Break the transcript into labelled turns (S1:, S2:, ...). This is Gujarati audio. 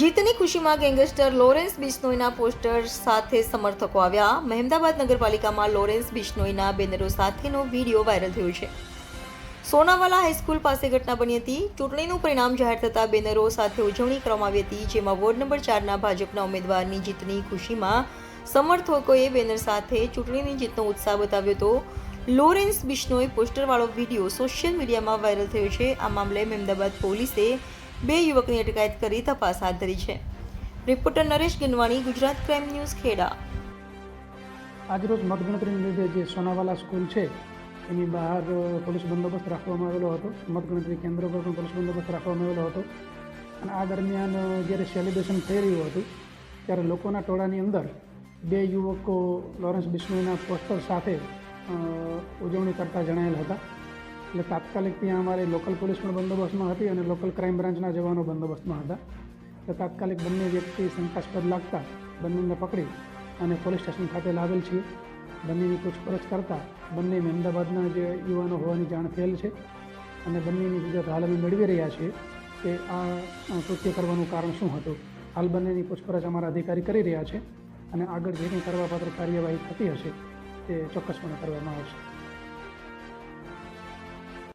S1: જીતની ખુશીમાં ગેંગસ્ટર લોરેન્સ બિશ્નોઈના પોસ્ટર સાથે સમર્થકો આવ્યા. મહેમદાબાદ નગરપાલિકામાં લોરેન્સ બિશ્નોઈના બેનરો સાથેનો વીડિયો વાયરલ થયો છે. સોનાવાલા હાઈસ્કૂલ પાસે ઘટના બની હતી. ચૂંટણીનું પરિણામ જાહેર થતાં બેનરો સાથે ઉજવણી કરવામાં આવી હતી, જેમાં વોર્ડ નંબર ચારના ભાજપના ઉમેદવારની જીતની ખુશીમાં સમર્થકોએ બેનર સાથે ચૂંટણીની જીતનો ઉત્સાહ બતાવ્યો હતો. લોરેન્સ બિશ્નોઈ પોસ્ટરવાળો વીડિયો સોશિયલ મીડિયામાં વાયરલ થયો છે. આ મામલે મહેમદાબાદ પોલીસે બે યુવકની અટકાયત કરી તપાસ હાથ ધરી છે. Reporter Naresh Ginwani, Gujarat crime news Kheda.
S2: આજરોજ મતગણતરીને લીધે જે સોનાવાલા સ્કૂલ છે, એની બહાર પોલીસ બંદોબસ્ત રાખવામાં આવેલો હતો. મતગણતરી કેન્દ્ર પર પણ પોલીસ બંદોબસ્ત રાખવામાં આવેલો હતો. અને આ દરમિયાન જ્યારે સેલિબ્રેશન થઈ રહ્યું હતું, ત્યારે લોકોના ટોળાની અંદર બે યુવકો લોરેન્સ બિશ્નોઈના પોસ્ટર સાથે ઉજવણી કરતા જણાયેલ હતા. એટલે તાત્કાલિક ત્યાં અમારે લોકલ પોલીસ પણ બંદોબસ્તમાં હતી અને લોકલ ક્રાઇમ બ્રાન્ચના જવાનો બંદોબસ્તમાં હતા. એટલે તાત્કાલિક બંને વ્યક્તિ શંકાસ્પદ લાગતા બંનેને પકડી અને પોલીસ સ્ટેશન ખાતે લાવેલ છીએ બંનેની પૂછપરછ કરતાં બંને અમદાવાદના જે યુવાનો હોવાની જાણ થયેલ છે અને બંનેની વિગત હાલ અમે મેળવી રહ્યા છીએ કે આ કૃત્ય કરવાનું કારણ શું હતું. હાલ બંનેની પૂછપરછ અમારા અધિકારી કરી રહ્યા છે અને આગળ જે કરવાપાત્ર કાર્યવાહી થતી હશે તે ચોક્કસપણે કરવામાં આવશે.